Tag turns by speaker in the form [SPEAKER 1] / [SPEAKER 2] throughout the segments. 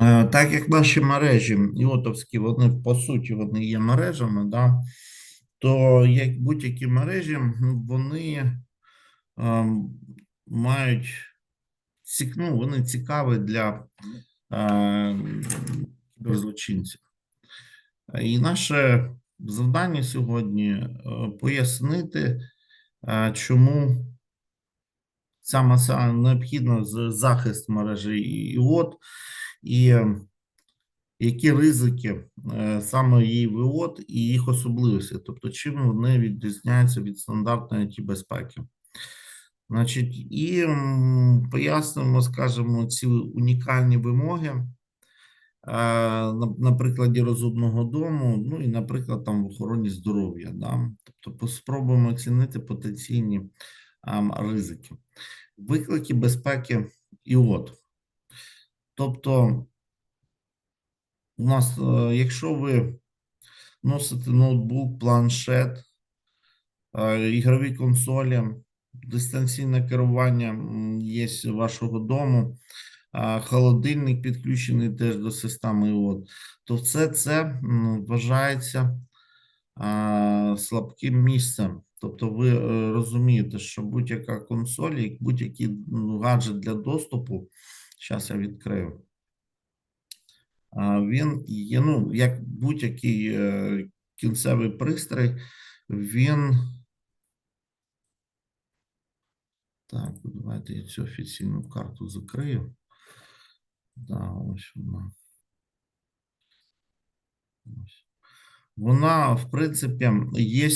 [SPEAKER 1] Е, Так як наші мережі іотовські, вони по суті вони є мережами, да, то як будь-які мережі, вони ем, мають ну, вони цікаві для е, кіберзлочинців. І наше завдання сьогодні е, пояснити, е, чому саме необхідно захист мережі ІОТ і які ризики е, саме її ВОД і їх особливості, тобто чим вони відрізняються від стандартної it безпеки. Значить, і пояснимо, скажімо, ці унікальні вимоги е, на, на прикладі розумного дому, ну і, наприклад, там в охороні здоров'я. Да? Тобто, спробуємо оцінити потенційні ем, ризики. Виклики безпеки і от. Тобто, у нас, е, якщо ви носите ноутбук, планшет, е, ігрові консолі, дистанційне керування є вашого дому, холодильник підключений теж до системи ІОТ, то все це вважається слабким місцем. Тобто ви е, розумієте, що будь-яка консоль, як будь-який гаджет для доступу, зараз я відкрию. Він є, ну, як будь-який е, кінцевий пристрій, він. Так, давайте я цю офіційну карту закрию. Да, ось вона. Ось. Вона, в принципі, є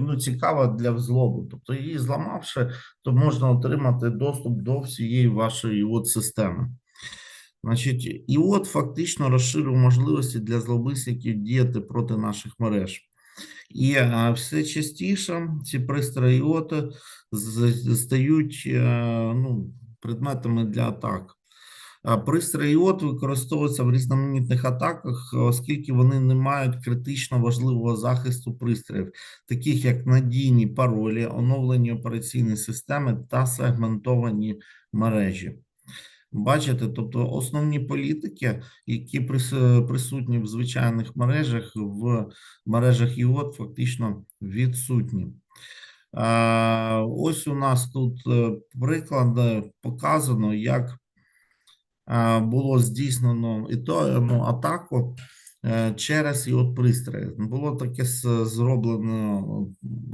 [SPEAKER 1] ну, цікава для взлому. Тобто, її зламавши, то можна отримати доступ до всієї вашої от системи. Значить, і от фактично розширив можливості для зловмисників діяти проти наших мереж. І е, все частіше ці пристрої ОТО стають е, ну, предметами для атак. А Пристрої ОТ використовуються в різноманітних атаках, оскільки вони не мають критично важливого захисту пристроїв, таких як надійні паролі, оновлені операційні системи та сегментовані мережі. Бачите, тобто основні політики, які присутні в звичайних мережах, в мережах ІОТ фактично відсутні. Ось у нас тут е, приклад показано, як було здійснено і то ну, атаку е, через його пристрої. Було таке зроблено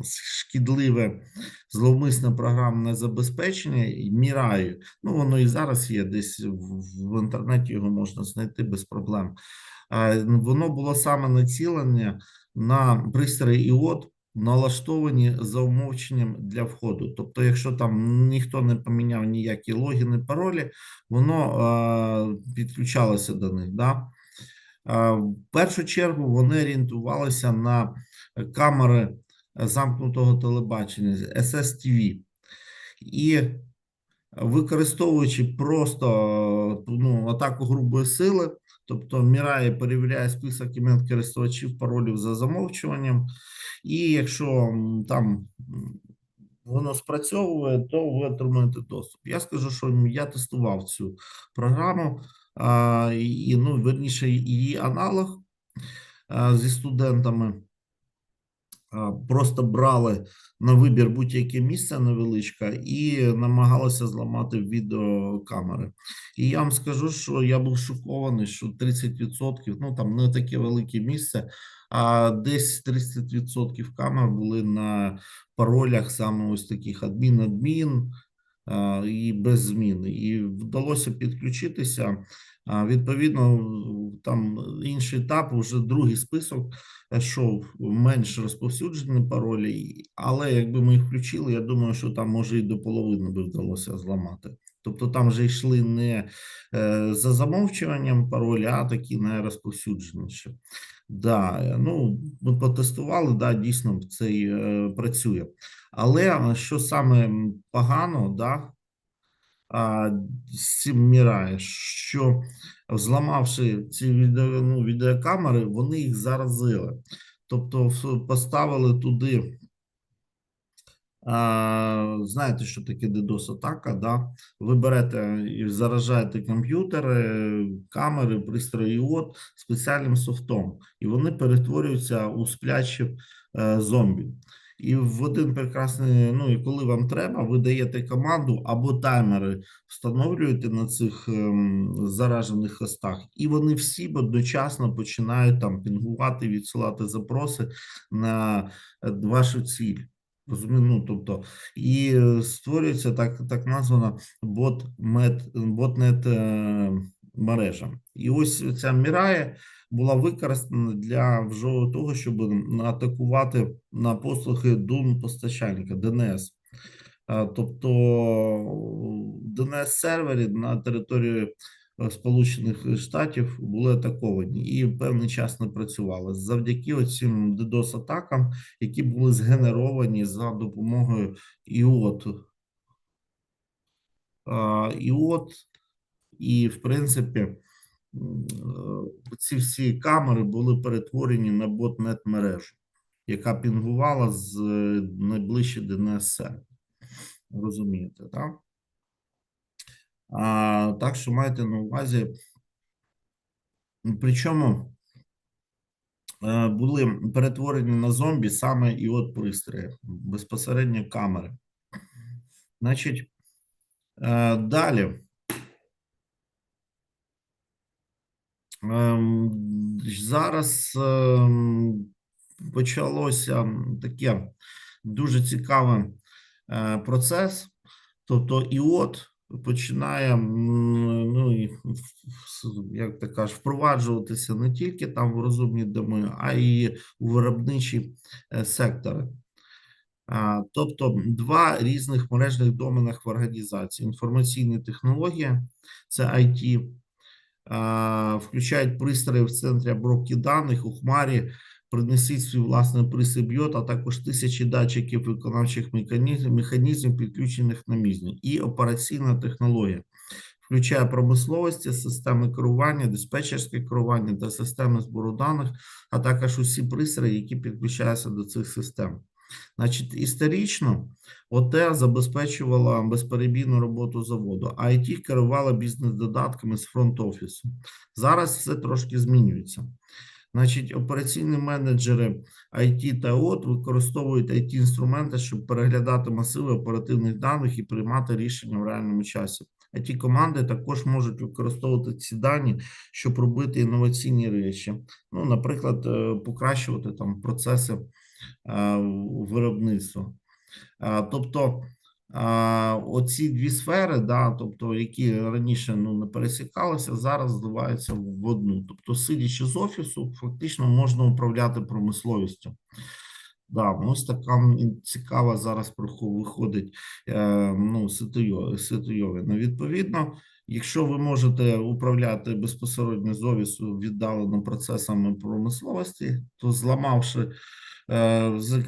[SPEAKER 1] шкідливе зловмисне програмне забезпечення Міраю. Ну, воно і зараз є десь в інтернеті його можна знайти без проблем. Воно було саме націлене на пристрої ІОТ налаштовані за умовченням для входу. Тобто, якщо там ніхто не поміняв ніякі логіни, паролі, воно підключалося до них. Да? В першу чергу вони орієнтувалися на камери замкнутого телебачення SSTV. І використовуючи просто ну, атаку грубої сили, тобто Мірає перевіряє список імен користувачів паролів за замовчуванням, і якщо там воно спрацьовує, то ви отримуєте доступ. Я скажу, що я тестував цю програму, і ну, верніше, її аналог зі студентами. Просто брали на вибір будь-яке місце невеличке і намагалися зламати відеокамери. І я вам скажу, що я був шокований, що 30%, ну там не таке велике місце, а десь 30% камер були на паролях саме ось таких адмін-адмін і без зміни. І вдалося підключитися. Відповідно, там інший етап, вже другий список йшов менш розповсюджені паролі, але якби ми їх включили, я думаю, що там може і до половини би вдалося зламати. Тобто там вже йшли не е, за замовчуванням паролі, а такі найрозповсюдженіші. Да, ну ми потестували, да, дійсно це е, працює. Але що саме погано, да, цим мірає, що зламавши ці відео, ну, відеокамери, вони їх заразили. Тобто поставили туди А, знаєте, що таке DDoS-атака, да? Ви берете і заражаєте комп'ютери, камери, пристрої от спеціальним софтом, і вони перетворюються у сплячі е, зомбі. І в один прекрасний, ну і коли вам треба, ви даєте команду або таймери встановлюєте на цих ем, заражених хостах, і вони всі одночасно починають там пінгувати, відсилати запроси на е, вашу ціль. Ну тобто, і створюється так так названа ботмет, ботнет е, мережа. І ось ця Мірає була використана для вже того, щоб атакувати на послуги дун постачальника ДНС. Тобто ДНС сервері на території е, Сполучених Штатів були атаковані і певний час не працювали завдяки оцим DDoS атакам, які були згенеровані за допомогою іот. Іот, і в принципі, ці всі камери були перетворені на ботнет мережу, яка пінгувала з е, найближче сервер. Розумієте, так? А, так що майте на увазі. Причому е, були перетворені на зомбі саме і от пристрої, безпосередньо камери. Значить, е, далі. Зараз ем, почалося таке дуже цікавий е, процес. Тобто, іот починає ну, як ти кажеш, впроваджуватися не тільки там в розумні доми, а й у виробничі е, сектори. Тобто два різних мережних доменах в організації: інформаційні технології, це IT, включають пристрої в центрі обробки даних у хмарі, принесіть свій власний пристрій йод, а також тисячі датчиків виконавчих механізмів, механізмів підключених на мізні, і операційна технологія. Включає промисловості, системи керування, диспетчерське керування та системи збору даних, а також усі пристрої, які підключаються до цих систем. Значить, історично ОТ забезпечувала безперебійну роботу заводу, а IT керувала бізнес-додатками з фронт-офісу. Зараз все трошки змінюється. Значить, операційні менеджери IT та ОТ використовують it інструменти, щоб переглядати масиви оперативних даних і приймати рішення в реальному часі. it команди також можуть використовувати ці дані, щоб робити інноваційні речі. Ну, наприклад, е, покращувати там процеси виробництва. Е, Тобто, оці дві сфери, да, тобто, які раніше ну, не пересікалися, зараз зливаються в одну. Тобто, сидячи з офісу, фактично можна управляти промисловістю. Да, ось така цікава зараз виходить е, ну, ситуйо- ситуйовина. Відповідно, якщо ви можете управляти безпосередньо з офісу віддалено процесами промисловості, то зламавши е,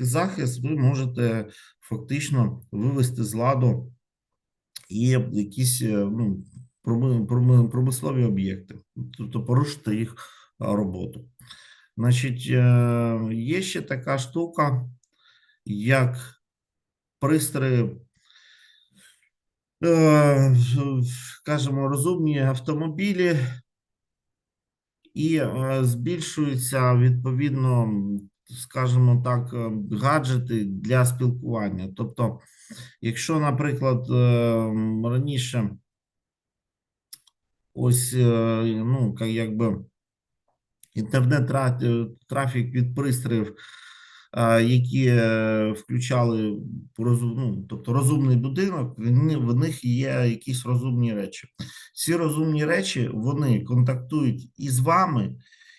[SPEAKER 1] захист, ви можете фактично вивести з ладу і якісь е, ну, проми- проми- промислові об'єкти, тобто порушити їх роботу. Значить, е, є ще така штука, як пристрої, е, скажімо, розумні автомобілі, і е, збільшуються відповідно, скажімо так, е, гаджети для спілкування. Тобто, якщо, наприклад, е, раніше ось е, ну, якби інтернет трафік від пристроїв, які включали ну, тобто розумний будинок, в них є якісь розумні речі. Ці розумні речі вони контактують і з вами,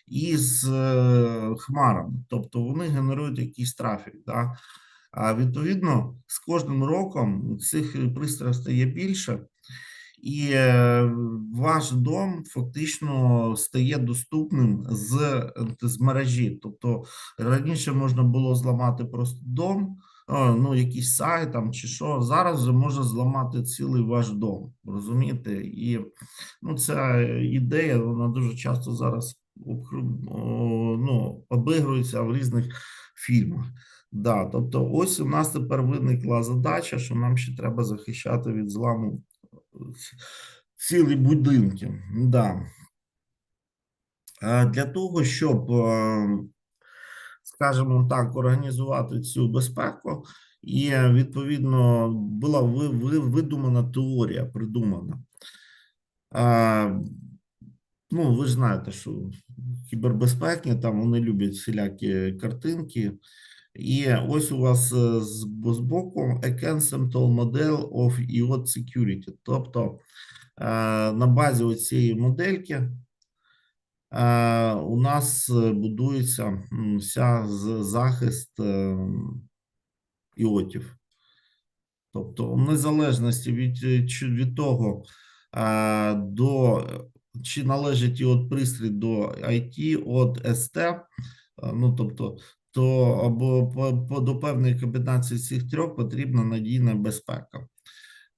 [SPEAKER 1] і з е, хмарами, тобто вони генерують якийсь трафік. Да? А відповідно, з кожним роком цих пристроїв стає більше, і е, ваш дом фактично стає доступним з, з мережі. Тобто раніше можна було зламати просто дом, ну якийсь сайт там чи що. Зараз вже може зламати цілий ваш дом. Розумієте? І ну, ця ідея вона дуже часто зараз ну, обігрується в різних фільмах. Да, тобто, ось у нас тепер виникла задача, що нам ще треба захищати від зламу е, цілі будинки. Да. Для того, щоб, е, скажімо так, організувати цю безпеку, і відповідно була ви- ви- видумана теорія, придумана. Ну, ви ж знаєте, що кібербезпеки там вони люблять всілякі картинки. І ось у вас е, з боку a conceptual model of IoT security. Тобто е, на базі цієї модельки е, у нас будується вся захист іотів. Тобто, в незалежності від, від того, до, чи належить іот пристрій до IT, от ST, е, ну тобто, то або по, по, до певної комбінації цих трьох потрібна надійна безпека.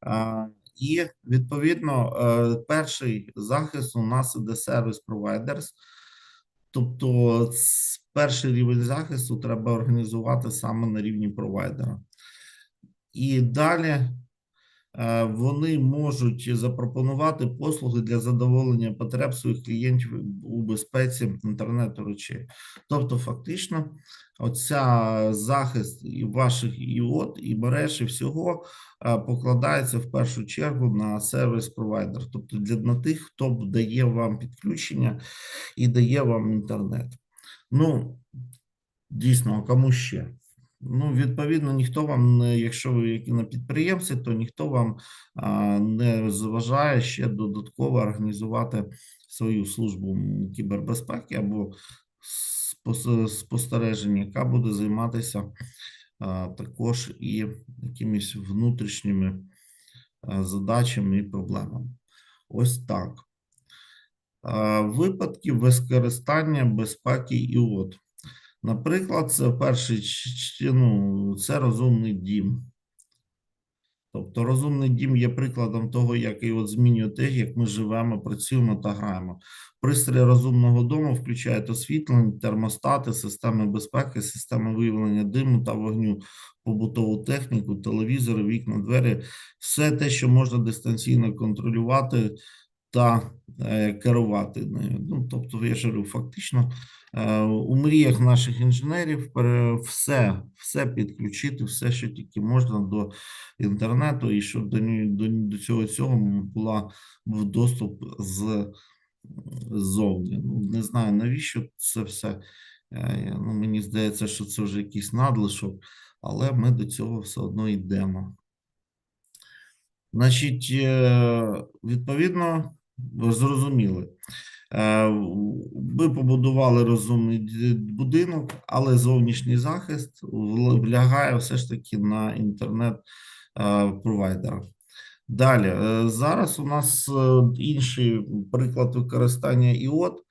[SPEAKER 1] Е, І відповідно, е, перший захист у нас іде сервіс providers. Тобто, перший рівень захисту треба організувати саме на рівні провайдера. І далі вони можуть запропонувати послуги для задоволення потреб своїх клієнтів у безпеці інтернету речей. Тобто, фактично, оця захист і ваших іот, і мереж, і всього е, покладається в першу чергу на сервіс-провайдер, тобто для на тих, хто дає вам підключення і дає вам інтернет. Ну, дійсно, а кому ще? Ну, відповідно, ніхто вам не, якщо ви які на підприємці, то ніхто вам а, не заважає ще додатково організувати свою службу кібербезпеки або спостереження, яка буде займатися а, також і якимись внутрішніми задачами і проблемами. Ось так. А, Випадки використання безпеки іот. Наприклад, це перший ну, це розумний дім. Тобто розумний дім є прикладом того, як і от змінює те, як ми живемо, працюємо та граємо. Пристрої розумного дому включають освітлення, термостати, системи безпеки, системи виявлення диму та вогню, побутову техніку, телевізори, вікна, двері, все те, що можна дистанційно контролювати та е, керувати нею. Ну, тобто, я ж фактично е, у мріях наших інженерів все, все підключити, все, що тільки можна до інтернету, і щоб до, до, до цього цього була був доступ з ззовні. Ну, не знаю, навіщо це все. Е, Ну, мені здається, що це вже якийсь надлишок, але ми до цього все одно йдемо. Значить, відповідно, зрозуміли. Е, Ви побудували розумний будинок, але зовнішній захист влягає все ж таки на інтернет-провайдера. Далі, е, зараз у нас е, інший приклад використання іот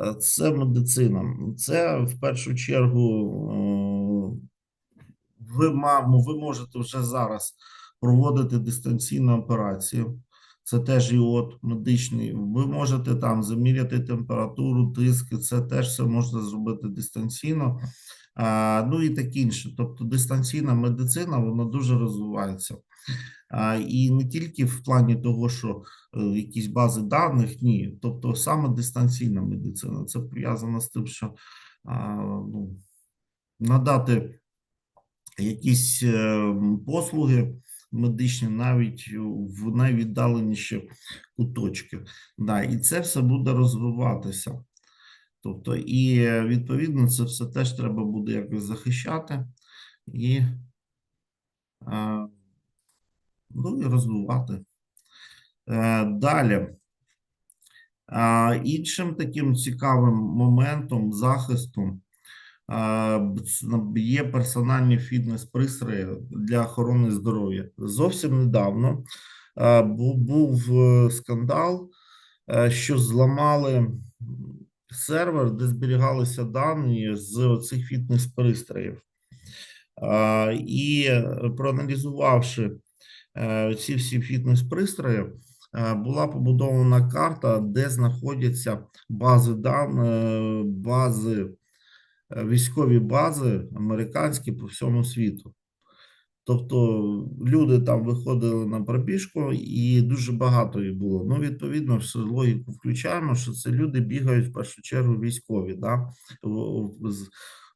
[SPEAKER 1] е, це медицина. Це в першу чергу е, ви, мамо, ви можете вже зараз проводити дистанційну операцію. Це теж іот медичний. Ви можете там заміряти температуру, тиск, це теж все можна зробити дистанційно. Ну і таке інше. Тобто дистанційна медицина вона дуже розвивається. І не тільки в плані того, що е, якісь бази даних, ні. Тобто саме дистанційна медицина. Це пов'язано з тим, що ну, надати якісь е, послуги медичні навіть в найвіддаленіші куточки. Да, і це все буде розвиватися. Тобто, і е, відповідно це все теж треба буде якось захищати і, е, ну, і розвивати. Е, Далі. Іншим таким цікавим моментом захисту є персональні фітнес-пристрої для охорони здоров'я. Зовсім недавно був е, скандал, е, що зламали сервер, де зберігалися дані з цих фітнес-пристроїв. І е, проаналізувавши ці всі фітнес-пристрої, була побудована карта, де знаходяться бази даних, бази військові бази американські по всьому світу. Тобто люди там виходили на пробіжку, і дуже багато їх було. Ну, відповідно, все логіку включаємо, що це люди бігають в першу чергу військові, да, в, в,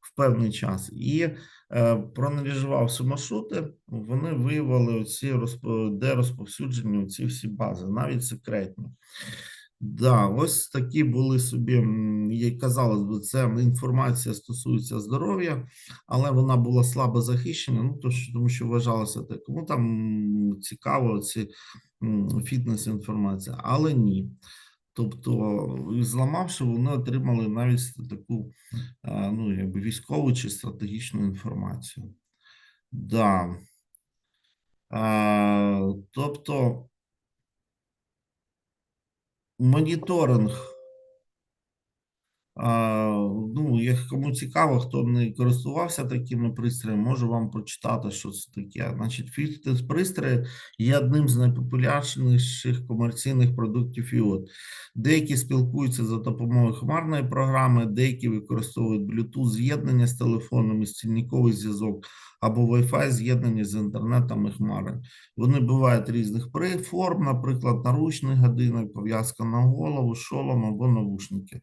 [SPEAKER 1] в певний час. І е, проаналізувавши маршрути, вони виявили оці розп... де розповсюджені ці всі бази, навіть секретні. Да, ось такі були собі, як казалось би, це інформація стосується здоров'я, але вона була слабо захищена, ну тому що вважалося так. Кому там цікаво ці фітнес інформація, але ні. Тобто, зламавши, вони отримали навіть таку е, ну, якби військову чи стратегічну інформацію. Да. Е, Тобто, моніторинг. Ну, як кому цікаво, хто не користувався такими пристроями, можу вам прочитати, що це таке. Значить, фітнес пристрої є одним з найпопулярніших комерційних продуктів IOT. Деякі спілкуються за допомогою хмарної програми, деякі використовують Bluetooth з'єднання з телефоном стільниковий зв'язок або Wi-Fi з'єднання з інтернетом і хмари. Вони бувають різних форм, наприклад, наручний годинник, пов'язка на голову, шолом або навушники.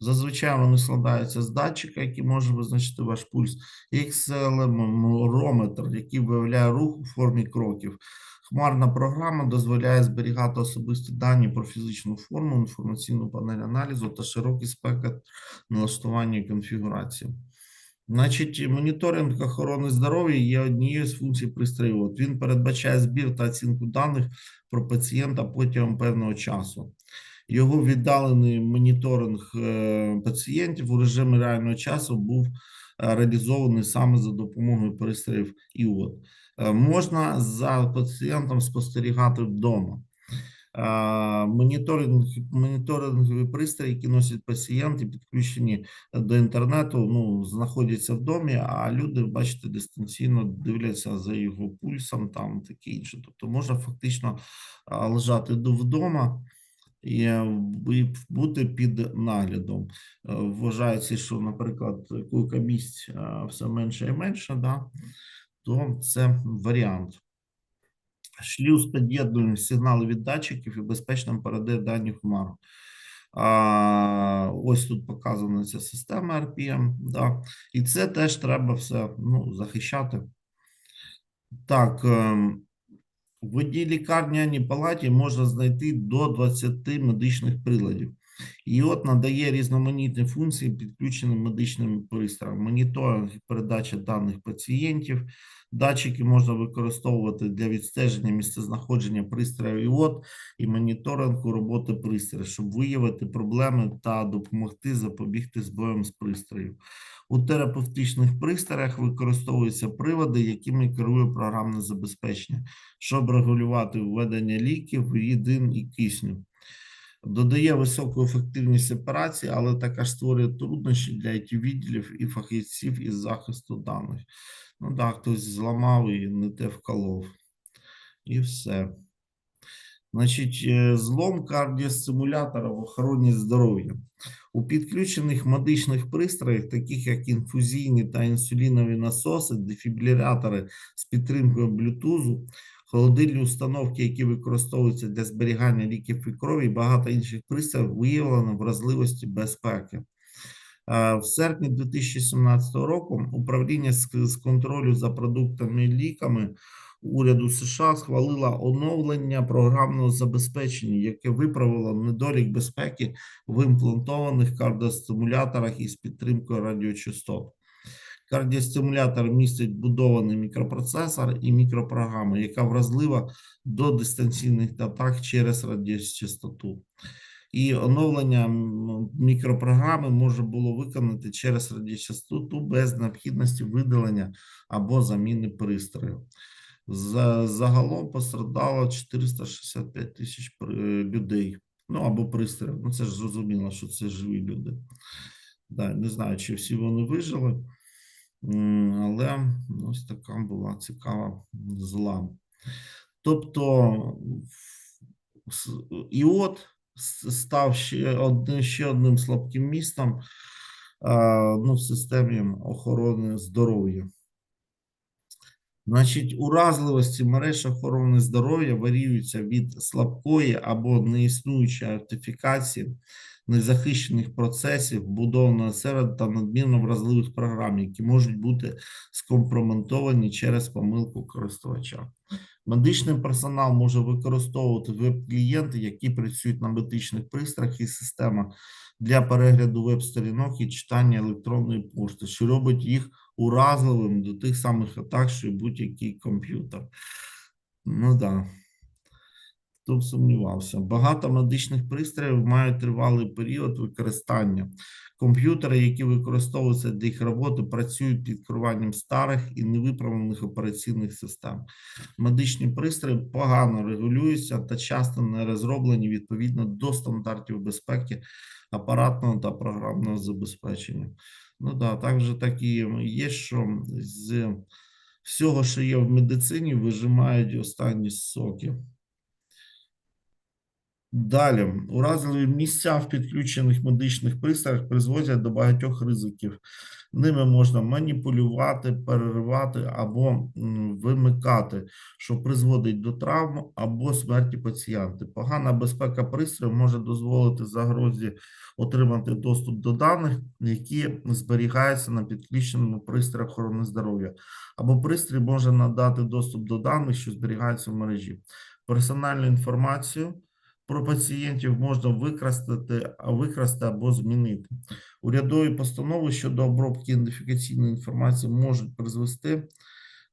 [SPEAKER 1] Зазвичай вони складаються з датчика, який може визначити ваш пульс, і акселерометр, який виявляє рух у формі кроків. Хмарна програма дозволяє зберігати особисті дані про фізичну форму, інформаційну панель аналізу та широкий спектр налаштування і конфігурації. Значить, моніторинг охорони здоров'я є однією з функцій пристрою. От Він передбачає збір та оцінку даних про пацієнта протягом певного часу. Його віддалений моніторинг е, пацієнтів у режимі реального часу був е, реалізований саме за допомогою пристроїв ІОТ. Е, Можна за пацієнтом спостерігати вдома. Моніторинг, моніторингові пристрої, які носять пацієнти, підключені до інтернету, ну, знаходяться в домі, а люди, бачите, дистанційно дивляться за його пульсом, там таке інше. Тобто можна фактично лежати до- вдома і бути під наглядом. Е, Вважається, що, наприклад, койка місць е, все менше і менше, да, то це варіант. Шлюз під'єднує сигнали від датчиків і безпечно передає дані хмару. А, ось тут показана ця система RPM, да, і це теж треба все ну, захищати. Так, ем, в одній лікарняній палаті можна знайти до 20 медичних приладів. І от надає різноманітні функції підключеним медичним пристроям. Моніторинг і передача даних пацієнтів. Датчики можна використовувати для відстеження місцезнаходження пристрою ІОТ і моніторингу роботи пристрою, щоб виявити проблеми та допомогти запобігти збоям з пристроїв. У терапевтичних пристроях використовуються приводи, якими керує програмне забезпечення, щоб регулювати введення ліків, рідин і кисню. Додає високу ефективність операції, але також створює труднощі для it відділів і фахівців із захисту даних. Ну так, хтось зламав і не те вколов. І все. Значить, е, злом кардіостимулятора в охороні здоров'я. У підключених медичних пристроях, таких як інфузійні та інсулінові насоси, дефібрилятори з підтримкою Bluetooth, холодильні установки, які використовуються для зберігання ліків і крові, і багато інших пристроїв виявлено вразливості безпеки. В серпні 2017 року управління з контролю за продуктами і ліками уряду США схвалило оновлення програмного забезпечення, яке виправило недолік безпеки в імплантованих кардіостимуляторах із підтримкою радіочастот. Кардіостимулятор містить будований мікропроцесор і мікропрограма, яка вразлива до дистанційних атак через радіочастоту. І оновлення мікропрограми може було виконати через радіочастоту без необхідності видалення або заміни пристрою. Загалом пострадало 465 тисяч людей. Ну або пристроїв. Ну це ж зрозуміло, що це живі люди. Не знаю, чи всі вони вижили, але ось така була цікава зла. Тобто, с- і от с- став ще одним, ще одним слабким містом ну, в системі охорони здоров'я. Значить, уразливості мереж охорони здоров'я варіюються від слабкої або неіснуючої артифікації незахищених процесів, вбудованого серед та надмірно вразливих програм, які можуть бути скомпрометовані через помилку користувача. Медичний персонал може використовувати веб-клієнти, які працюють на медичних пристроях і системах для перегляду веб-сторінок і читання електронної пошти, що робить їх уразливим до тих самих атак, що й будь-який комп'ютер. Ну так. Да. Хто б сумнівався. Багато медичних пристроїв мають тривалий період використання. Комп'ютери, які використовуються для їх роботи, працюють під керуванням старих і невиправлених операційних систем. Медичні пристрої погано регулюються та часто не розроблені відповідно до стандартів безпеки апаратного та програмного забезпечення. Ну да, так же так і є, що з всього, що є в медицині, вижимають останні соки. Далі, уразливі місця в підключених медичних пристроях призводять до багатьох ризиків. Ними можна маніпулювати, переривати або вимикати, що призводить до травм або смерті пацієнта. Погана безпека пристрою може дозволити загрозі отримати доступ до даних, які зберігаються на підключеному пристрої охорони здоров'я, або пристрій може надати доступ до даних, що зберігаються в мережі. Персональну інформацію про пацієнтів можна використати, викрасти або змінити. Урядові постанови щодо обробки ідентифікаційної інформації можуть призвести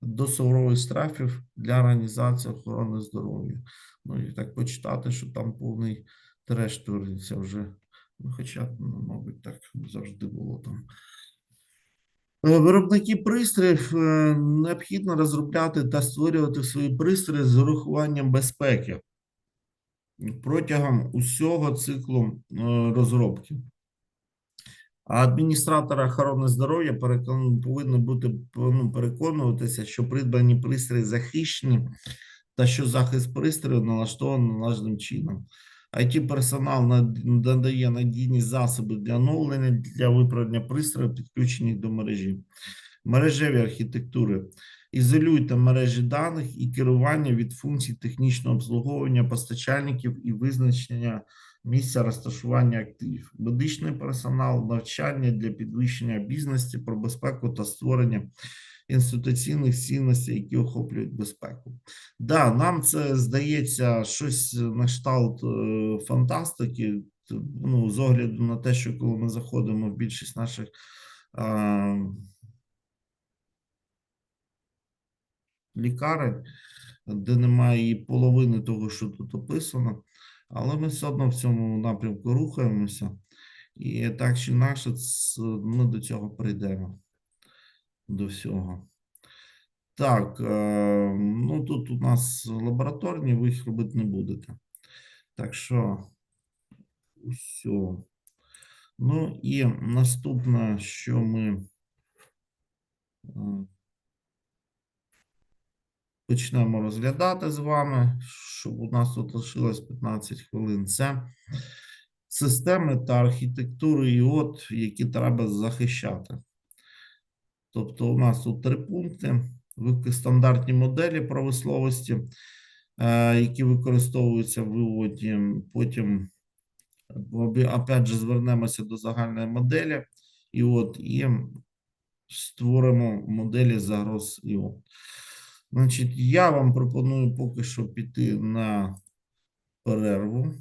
[SPEAKER 1] до суворих штрафів для організації охорони здоров'я. Ну і так почитати, що там повний треш твориться вже. Ну, хоча, ну, мабуть, так завжди було там. Е, Виробники пристроїв е, необхідно розробляти та створювати свої пристрої з урахуванням безпеки протягом усього циклу е, розробки. А адміністратори охорони здоров'я повинні бути ну, переконуватися, що придбані пристрої захищені та що захист пристрою налаштований належним чином. it персонал надає надійні засоби для оновлення для виправлення пристроїв, підключених до мережі, мережеві архітектури. Ізолюйте мережі даних і керування від функцій технічного обслуговування постачальників і визначення місця розташування активів, медичний персонал, навчання для підвищення бізнесу про безпеку та створення інституційних цінностей, які охоплюють безпеку. Да, нам це здається щось на кшталт е, фантастики. Ну, з огляду на те, що коли ми заходимо в більшість наших. Е, лікарень, де немає і половини того, що тут описано, але ми все одно в цьому напрямку рухаємося, і так чи інакше ми до цього прийдемо. До всього. Так, ну тут у нас лабораторні, ви їх робити не будете. Так що, все. Ну і наступне, що ми почнемо розглядати з вами, щоб у нас тут лишилось 15 хвилин. Це системи та архітектури ІОТ, які треба захищати. Тобто, у нас тут три пункти: стандартні моделі правословості, е, які використовуються в виводі. Потім, опять же, звернемося до загальної моделі, і от і створимо моделі загроз ІОТ. Значить, я вам пропоную поки що піти на перерву.